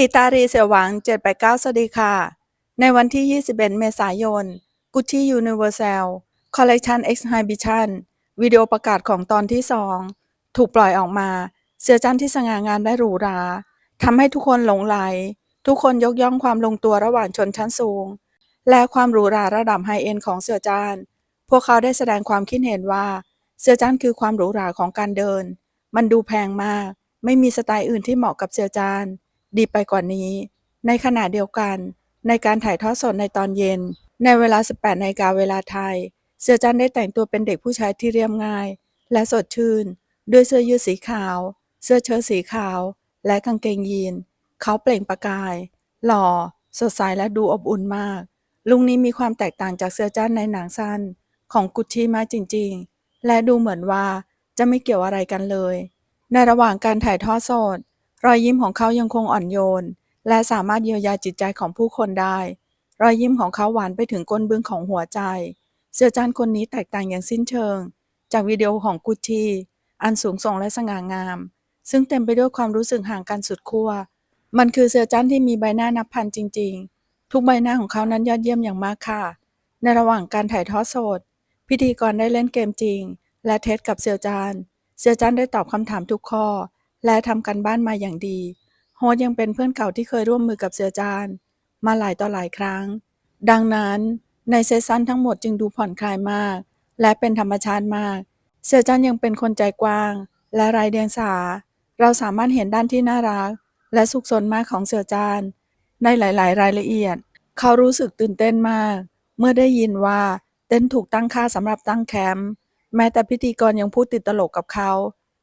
ทีตารีเสียวหวัง 789 สวัสดีค่ะ ในวันที่ 21 เมษายน Gucci Universal Collection Exhibition วิดีโอประกาศของตอนที่ 2 ถูกปล่อยออกมา เสื้อจันที่สง่างามและหรูหราทำให้ทุกคนหลงไหล ทุกคนยกย่องความลงตัวระหว่างชนชั้นสูง และความหรูหราระดับไฮเอ็นของเสื้อจานพวกเขาได้แสดงความคิดเห็นว่า เสื้อจานคือความหรูหราของการเดิน มันดูแพงมาก ไม่มีสไตล์อื่นที่เหมาะกับเสื้อจาน ดีไปกว่านี้ ในขณะเดียวกัน ในการถ่ายทอดสดในตอนเย็น ในเวลา 18นาฬิกาเวลาไทย เสือจันได้แต่งตัวเป็นเด็กผู้ชายที่เรียบง่าย และสดชื่น ด้วยเสื้อยืดสีขาว เสื้อเชิ้ตสีขาว และกางเกงยีน เขาเปล่งประกาย หล่อ สดใสและดูอบอุ่นมาก ลุงนี้มีความแตกต่างจากเสื้อจันในหนังสั้น ของกุชชี่มากจริง ๆ และดูเหมือนว่าจะไม่เกี่ยวอะไรกันเลย ในระหว่างการถ่ายทอดสด รอยยิ้มของเขายังคงอ่อนโยน และสามารถเยียวยาจิตใจของผู้คนได้ รอยยิ้มของเขาหวานไปถึงก้นบึ้งของหัวใจ เสื้อจานคนนี้แตกต่างอย่างสิ้นเชิง จากวิดีโอของกุชชีอันสูงส่งและสง่างาม ซึ่งเต็มไปด้วยความรู้สึกห่างกันสุดขั้ว มันคือเสื้อจันที่มีใบหน้านับพันจริง ๆ ทุกใบหน้าของเขานั้นยอดเยี่ยมอย่างมากค่ะ ในระหว่างการถ่ายทอดสด พิธีกรได้เล่นเกมจริง และเทสกับเซียวจานเซียวจานได้ตอบคำถามทุกข้อ และทำกันบ้านมาอย่างดี โฮสยังเป็นเพื่อนเก่าที่เคยร่วมมือกับเสือจานมาหลายต่อหลายครั้ง ดังนั้นในเซสชั่นทั้งหมดจึงดูผ่อนคลายมาก และเป็นธรรมชาติมาก เสือจานยังเป็นคนใจกว้าง และไร้เดียงสา เราสามารถเห็นด้านที่น่ารัก และสุขสนมากของเสือจานในหลาย ๆ รายละเอียด เขารู้สึกตื่นเต้นมาก เมื่อได้ยินว่าเต้นถูกตั้งค่าสำหรับตั้งแคมป์แม้แต่พิธีกรยังพูดติดตลกกับเขา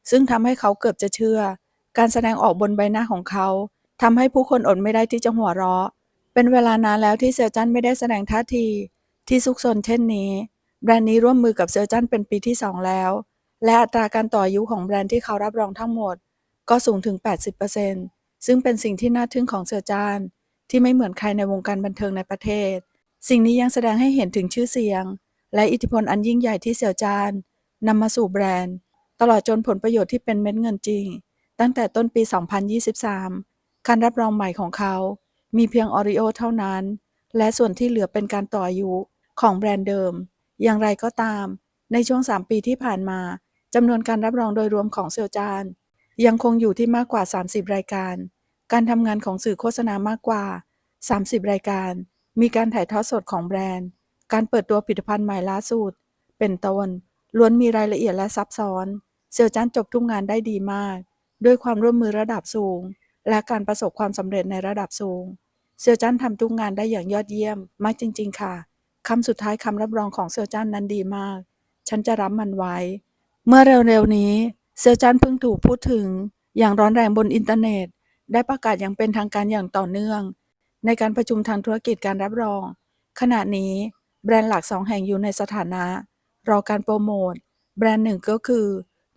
ซึ่งทำให้เขาเกือบจะเชื่อ การแสดงออกบนใบหน้าของเขาทำให้ผู้คนอดไม่ได้ที่จะหัวเราะ เป็นเวลานานแล้วที่เซอร์จันไม่ได้แสดงท่าที ที่ซุกซนเช่นนี้ แบรนด์นี้ร่วมมือกับเซอร์จันเป็นปีที่2แล้ว และอัตราการต่ออายุของแบรนด์ที่เขารับรองทั้งหมด ก็สูงถึง 80%ซึ่งเป็นสิ่งที่น่าทึ่งของเซอร์จานที่ไม่เหมือนใครในวงการบันเทิงในประเทศ สิ่งนี้ยังแสดงให้เห็นถึงชื่อเสียง และอิทธิพลอันยิ่งใหญ่ที่เซอร์จานนำมาสู่แบรนด์ ตลอดจนผลประโยชน์ที่เป็นเม็ดเงินจริง ตั้งแต่ต้นปี 2023 การรับรองใหม่ของเขา มีเพียงออริโอเท่านั้น และส่วนที่เหลือเป็นการต่ออายุของแบรนด์เดิม อย่างไรก็ตาม ในช่วง 3 ปีที่ผ่านมาจำนวนการรับรองโดยรวมของเซลจาน ยังคงอยู่ที่มากกว่า 30 รายการ การทำงานของสื่อโฆษณามากกว่า 30 รายการ มีการถ่ายทอดสดของแบรนด์ การเปิดตัวผลิตภัณฑ์ใหม่ล่าสุด เป็นต้น ล้วนมีรายละเอียดและซับซ้อน เซลจานจบทุกงานได้ดีมาก ด้วยความร่วมมือระดับสูง และการประสบความสำเร็จในระดับสูง เซลจันทำทุกงานได้อย่างยอดเยี่ยมมากจริง ๆ ค่ะคำสุดท้ายคำรับรองของเซลจันนั้นดีมาก ฉันจะรับมันไว้ เมื่อเร็วๆนี้เซลจันเพิ่งถูกพูดถึง อย่างร้อนแรงบนอินเทอร์เน็ต ได้ประกาศอย่างเป็นทางการอย่างต่อเนื่อง ในการประชุมทางธุรกิจการรับรอง ขณะนี้แบรนด์หลักสองแห่งอยู่ในสถานะ รอการโปรโมทแบรนด์หนึ่งก็คือ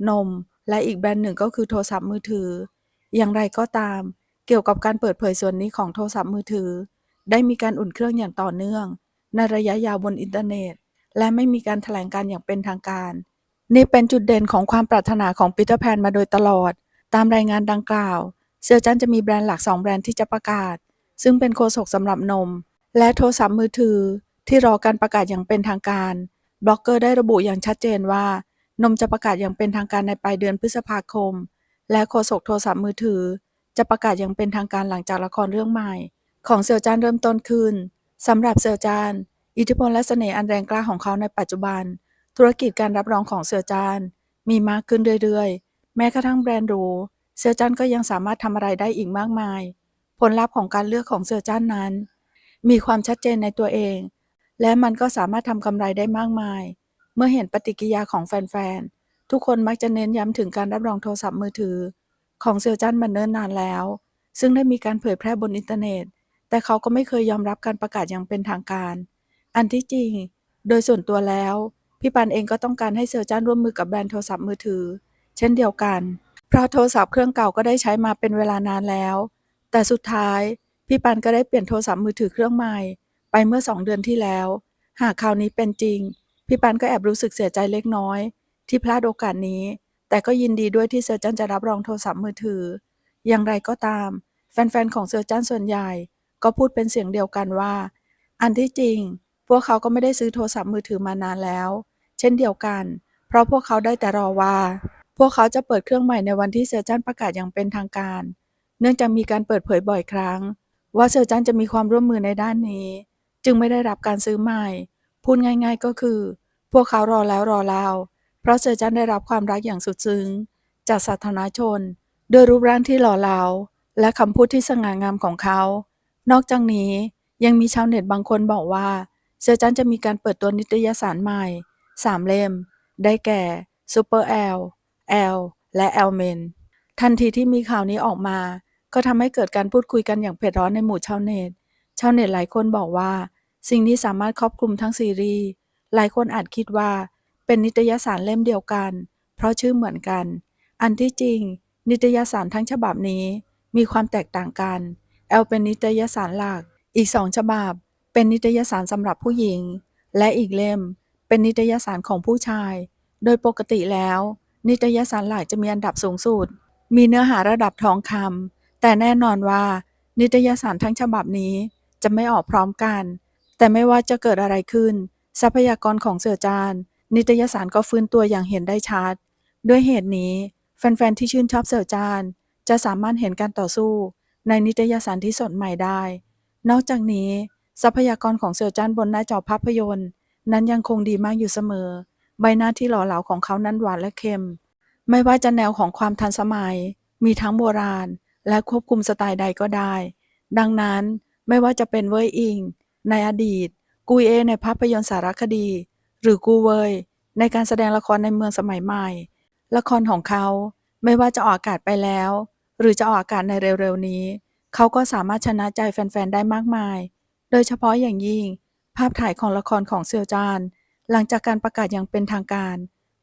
นม และอีกแบรนด์หนึ่งก็คือโทรศัพท์มือถือ อย่างไรก็ตาม เกี่ยวกับการเปิดเผยส่วนนี้ของโทรศัพท์มือถือ ได้มีการอุ่นเครื่องอย่างต่อเนื่อง ในระยะยาวบนอินเทอร์เน็ต และไม่มีการแถลงการอย่างเป็นทางการ นี่เป็นจุดเด่นของความปรารถนาของปีเตอร์แพนมาโดยตลอด ตามรายงานดังกล่าว เซอร์จันจะมีแบรนด์หลัก 2 แบรนด์ที่จะประกาศ ซึ่งเป็นโฆษกสำหรับนม และโทรศัพท์มือถือ ที่รอการประกาศอย่างเป็นทางการ บล็อกเกอร์ได้ระบุอย่างชัดเจนว่า นมจะประกาศอย่างเป็นทางการในปลายเดือนพฤษภาคม และโฆษกโทรศัพท์มือถือ จะประกาศอย่างเป็นทางการหลังจากละครเรื่องใหม่ ของเซอร์จานเริ่มต้นขึ้นสำหรับเซอร์จานอิทธิพลและเสน่ห์อันแรงกล้าของเขาในปัจจุบัน ธุรกิจการรับรองของเซอร์จานมีมากขึ้นเรื่อยๆ แม้กระทั่งแบรนด์หรูเซอร์จานก็ยังสามารถทำอะไรได้อีกมากมาย ผลลัพธ์ของการเลือกของเซอร์จานนั้น มีความชัดเจนในตัวเอง และมันก็สามารถทำกำไรได้มากมาย เมื่อเห็นปฏิกิริยาของแฟนๆ ทุกคนมักจะเน้นย้ำถึงการรับรองโทรศัพท์มือถือ ของเซอร์จันมาเนิ่นนานแล้ว ซึ่งได้มีการเผยแพร่บนอินเทอร์เน็ต แต่เขาก็ไม่เคยยอมรับการประกาศอย่างเป็นทางการ อันที่จริง โดยส่วนตัวแล้ว พี่ปันเองก็ต้องการให้เซอร์จันร่วมมือกับแบรนด์โทรศัพท์มือถือ เช่นเดียวกัน เพราะโทรศัพท์เครื่องเก่าก็ได้ใช้มาเป็นเวลานานแล้ว แต่สุดท้ายพี่ปันก็ได้เปลี่ยนโทรศัพท์มือถือเครื่องใหม่ ไปเมื่อสองเดือนที่แล้ว หากข่าวนี้เป็นจริง พี่ปันก็แอบรู้สึกเสียใจเล็กน้อย ที่พลาดโอกาสนี้ แต่ก็ยินดีด้วยที่เซอร์จันจะรับรองโทรศัพท์มือถือ อย่างไรก็ตาม แฟนๆของเซอร์จ้านส่วนใหญ่ ก็พูดเป็นเสียงเดียวกันว่า อันที่จริง พวกเขาก็ไม่ได้ซื้อโทรศัพท์มือถือมานานแล้ว เช่นเดียวกัน เพราะพวกเขาได้แต่รอว่า พวกเขาจะเปิดเครื่องใหม่ในวันที่เซอร์จ้านประกาศอย่างเป็นทางการ เนื่องจากมีการเปิดเผยบ่อยครั้ง ว่าเซอร์จ้านจะมีความร่วมมือในด้านนี้ จึงไม่ได้รับการซื้อใหม่ พูดง่ายๆก็คือ พวกเขารอแล้วรอเล่าเพราะเซอร์จันได้รับความรักอย่างสุดซึ้ง จากสาธารณชนโดยรูปร่างที่หล่อเหลาและคำพูดที่สง่างามของเขา นอกจากนี้ยังมีชาวเน็ตบางคนบอกว่า เซอร์จันจะมีการเปิดตัวนิตยสารใหม่3เล่ม ได้แก่ Super L L และ L Men ทันทีที่มีข่าวนี้ออกมา ก็ทำให้เกิดการพูดคุยกันอย่างเผ็ดร้อนในหมู่ชาวเน็ต ชาวเน็ตหลายคนบอกว่า สิ่งนี้สามารถครอบคลุมทั้งซีรีส์ หลายคนอาจคิดว่า เป็นนิตยสารเล่มเดียวกัน เพราะชื่อเหมือนกัน อันที่จริง นิตยสารทั้งฉบับนี้มีความแตกต่างกัน แอลเป็นนิตยสารหลัก อีกสองฉบับ เป็นนิตยสารสำหรับผู้หญิง และอีกเล่ม เป็นนิตยสารของผู้ชาย โดยปกติแล้ว นิตยสารหลักจะมีอันดับสูงสุด มีเนื้อหาระดับทองคำแต่แน่นอนว่า นิตยสารทั้งฉบับนี้จะไม่ออกพร้อมกัน แต่ไม่ว่าจะเกิดอะไรขึ้น ทรัพยากรของเสือจาน นิตยสารก็ฟื้นตัวอย่างเห็นได้ชัด ด้วยเหตุนี้ แฟนๆ ที่ชื่นชอบเสือจาน จะสามารถเห็นการต่อสู้ ในนิตยสารที่สดใหม่ได้ นอกจากนี้ ทรัพยากรของเสือจานบนหน้าจอภาพยนตร์ นั้นยังคงดีมากอยู่เสมอ ใบหน้าที่หล่อเหลาของเขานั้นหวานและเค็ม ไม่ว่าจะแนวของความทันสมัย มีทั้งโบราณ และควบคุมสไตล์ใดก็ได้ ดังนั้นไม่ว่าจะเป็นเว่ยอิง ในอดีต กุยเอในภาพยนตร์สารคดี หรือกูเวย ในการแสดงละครในเมืองสมัยใหม่ ละครของเขาไม่ว่าจะออกอากาศไปแล้ว หรือจะออกอากาศในเร็วๆนี้ เขาก็สามารถชนะใจแฟนๆ ได้มากมาย โดยเฉพาะอย่างยิ่ง ภาพถ่ายของละครของเซียวจาน หลังจากการประกาศอย่างเป็นทางการ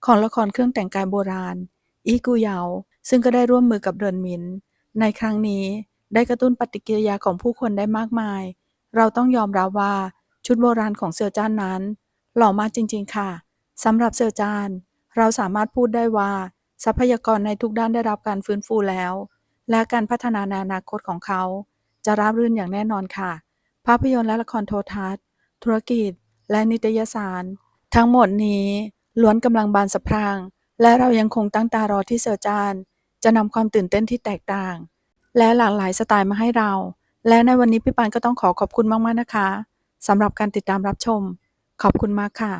ของละครเครื่องแต่งกายโบราณ อีกูเยา ซึ่งก็ได้ร่วมมือกับเดินมิน ในครั้งนี้ได้กระตุ้นปฏิกิริยาของผู้คนได้มากมาย เราต้องยอมรับว่าชุดโบราณของเซียวจานนั้น หล่อมากจริง ๆ ค่ะสำหรับเซียวจาน เราสามารถพูดได้ว่า ทรัพยากรในทุกด้านได้รับการฟื้นฟูแล้ว และการพัฒนาในอนาคตของเขา จะราบรื่นอย่างแน่นอนค่ะ ภาพยนตร์และละครโทรทัศน์ ธุรกิจ และนิตยสาร ทั้งหมดนี้ล้วนกำลังบานสะพรั่งและเรายังคงตั้งตารอที่เซียวจาน จะนำความตื่นเต้นที่แตกต่าง และหลากหลายสไตล์มาให้เรา และในวันนี้พี่ปานก็ต้องขอขอบคุณมาก ๆ นะคะสำหรับการติดตามรับชม ขอบคุณมากค่ะ